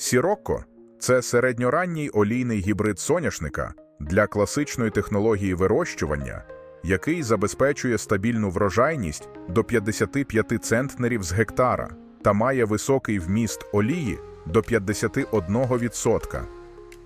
Сірокко це середньоранній олійний гібрид соняшника для класичної технології вирощування, який забезпечує стабільну врожайність до 55 центнерів з гектара та має високий вміст олії до 51%.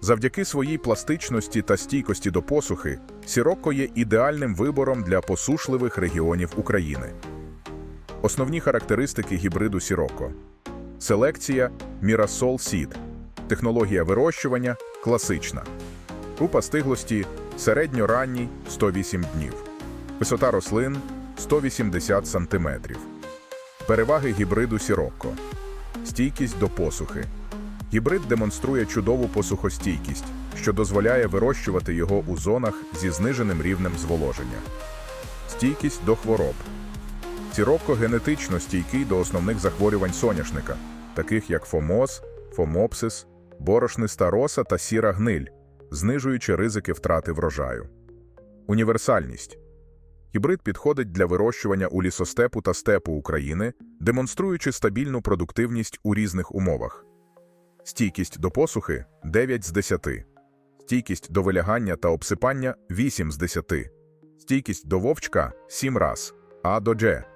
Завдяки своїй пластичності та стійкості до посухи, сірокко є ідеальним вибором для посушливих регіонів України. Основні характеристики гібриду сірокко. Селекція Mirasol Seed. Технологія вирощування класична. Група стиглості середньоранній 108 днів. Висота рослин 180 см. Переваги гібриду сірокко. Стійкість до посухи. Гібрид демонструє чудову посухостійкість, що дозволяє вирощувати його у зонах зі зниженим рівнем зволоження. Стійкість до хвороб. Сірокко генетично стійкий до основних захворювань соняшника, таких як фомоз, фомопсис, борошниста роса та сіра гниль, знижуючи ризики втрати врожаю. Універсальність. Гібрид підходить для вирощування у лісостепу та степу України, демонструючи стабільну продуктивність у різних умовах. Стійкість до посухи 9 з 10. Стійкість до вилягання та обсипання 8 з 10. Стійкість до вовчка 7 раз. А до Дж.